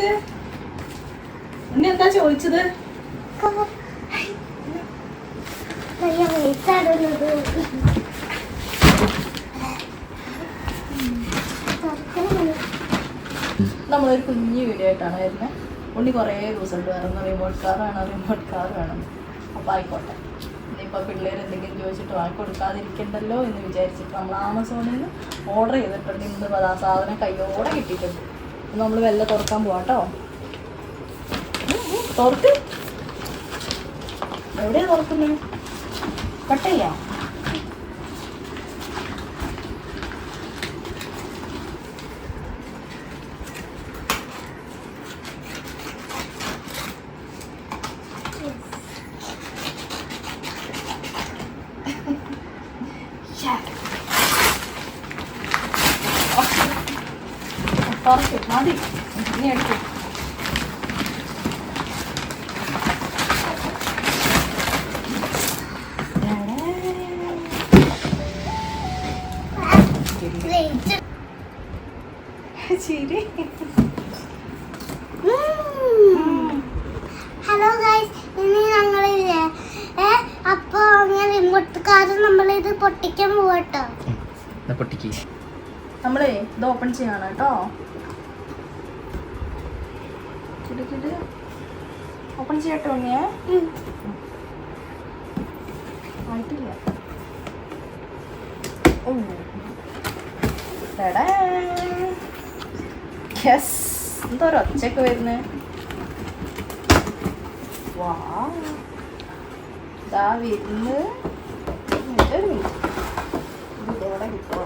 ഇത് ഉണ്ണി എന്താ ചോദിച്ചത്? നമ്മളൊരു കുഞ്ഞു വീഡിയോ ആയിട്ടാണ് വരുന്നത് ഉണ്ണി കുറേ ദിവസമുണ്ട് വരുന്ന. റിമോട്ട് കാർ വേണം റിമോട്ട് കാർ വേണം. അപ്പോൾ ആയിക്കോട്ടെ. ഇനിയിപ്പോൾ പിള്ളേർ എന്തെങ്കിലും ചോദിച്ചിട്ട് വാങ്ങി കൊടുക്കാതിരിക്കണ്ടല്ലോ എന്ന് വിചാരിച്ചിട്ട് നമ്മൾ ആമസോണിൽ നിന്ന് ഓർഡർ ചെയ്തിട്ടുണ്ട്. ഇന്ന് ആ സാധനം കയ്യോടെ കിട്ടിയിട്ടുണ്ട്. നമ്മൾ വെല്ല തുറക്കാൻ പോവാം കേട്ടോ തുറക്ക്. എവിടെയാ തുറക്കുന്നത് കട്ടയില്ല ചെയ്യാം തുറക്ക്. മതി. ഇനി എടുത്തു ചിരി. ഹലോ ഗൈസ് ഇനി ഞങ്ങളില്ലേ? ഏ അപ്പൊ ഇങ്ങോട്ട് റിമോട്ടുകാരൻ നമ്മളിത് പൊട്ടിക്കാൻ പോകട്ടോ പൊട്ടിക്ക്. നമ്മളേ ഇത് ഓപ്പൺ ചെയ്യാണ് കേട്ടോ. കിട് കിട്. ഓപ്പൺ ചെയ്യട്ടോ ഉണ്ണിയെ? ആയിട്ടില്ല. ഓ യെസ് എന്തോ ഒരു ഒച്ചയൊക്കെ വരുന്നത് വാ ഇതാ വരുന്ന് ഒരു മിനിറ്റ് ഇതോടെ കിട്ടോ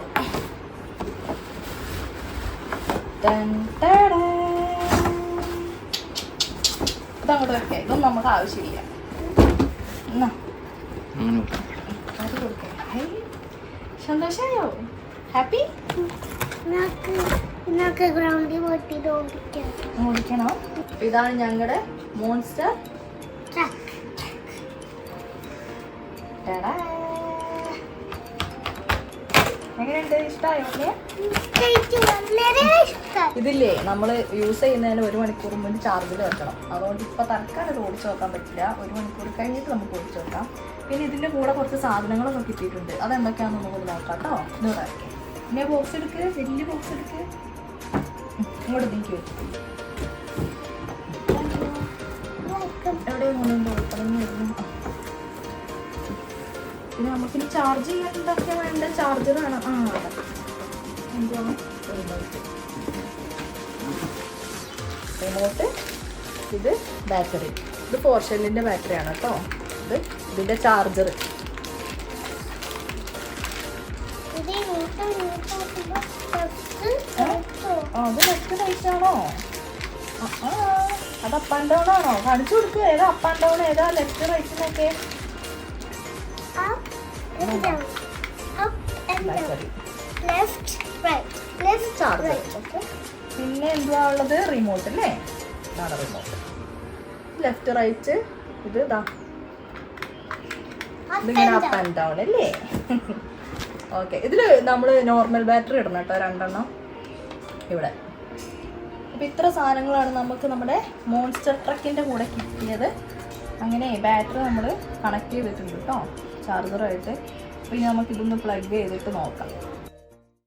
ഇതങ്ങോട്ട് വെക്കേ. ഇതൊന്നും നമുക്ക് ആവശ്യമില്ല. എന്നാ? അത് കൊടുക്കേ. ഹൈ, ഹാപ്പി ഓടിക്കണോ. ഇതാണ് ഞങ്ങളുടെ മോൺസ്റ്റർ ട്രക്ക് എങ്ങനെയുണ്ട്? ഇഷ്ടമായോ ഇതില്ലേ നമ്മൾ യൂസ് ചെയ്യുന്നതിന് ഒരു മണിക്കൂർ മുന്നേ ചാർജിൽ വെക്കണം. അതുകൊണ്ട് ഇപ്പോൾ തൽക്കാലം ഇത് ഓടിച്ചു നോക്കാൻ പറ്റില്ല. ഒരു മണിക്കൂർ കഴിഞ്ഞിട്ട് നമുക്ക് ഓടിച്ചു നോക്കാം. പിന്നെ ഇതിന്റെ കൂടെ കുറച്ച് സാധനങ്ങളൊക്കെ കിട്ടിയിട്ടുണ്ട്. അതെന്തൊക്കെയാണെന്ന് നമുക്ക് നോക്കാം കേട്ടോ ഇത് പിന്നെ ബോക്സ് എടുക്ക്. വലിയ ബോക്സ് എടുക്ക്. ഇങ്ങോട്ട് നീക്കി എവിടെയും പിന്നെ നമുക്കിനി ചാർജ് ചെയ്യാൻ എന്തൊക്കെ വേണ്ട ചാർജർ വേണം. ആ അതെ. എന്തുവാ? റിമോട്ട് റിമോട്ട് ഇത് ബാറ്ററി ഇത് പോർഷലിന്റെ ബാറ്ററി ആണ് കേട്ടോ. ഇത് ഇതിന്റെ ചാർജർ അത് ലെഫ്റ്റ് റൈറ്റ് ആണോ? അത് അപ്പ് ആൻഡ് ഡൗൺ ആണോ? കാണിച്ചു കൊടുക്കുക ഏതാ അപ്പ് ആൻഡ് ഡൗൺ ഏതാ ലെഫ്റ്റ് റൈറ്റിനൊക്കെ and down up and down left right left right പിന്നെ എന്തുവാ ഉള്ളത്? റിമോട്ട് അല്ലേ? ഇതാണ് റിമോട്ട് ലെഫ്റ്റ് റൈറ്റ് ഇത് ഇതാ ഇതിങ്ങനെ അപ്പ് ആൻഡ് ഡൗൺ അല്ലേ? ഓക്കെ ഇതിൽ നമ്മൾ നോർമൽ ബാറ്ററി ഇടണം കേട്ടോ രണ്ടെണ്ണം. ഇവിടെ. അപ്പോൾ ഇത്ര സാധനങ്ങളാണ് നമുക്ക് നമ്മുടെ മോൺസ്റ്റർ ട്രക്കിന്റെ കൂടെ കിട്ടിയത്. അങ്ങനെ ബാറ്ററി നമ്മൾ കണക്ട് ചെയ്തിട്ടുണ്ട് കേട്ടോ. ചാർജറായിട്ട്. അപ്പോൾ ഇനി നമുക്ക് ഇതൊന്ന് പ്ലഗ് ചെയ്തിട്ട് നോക്കാം.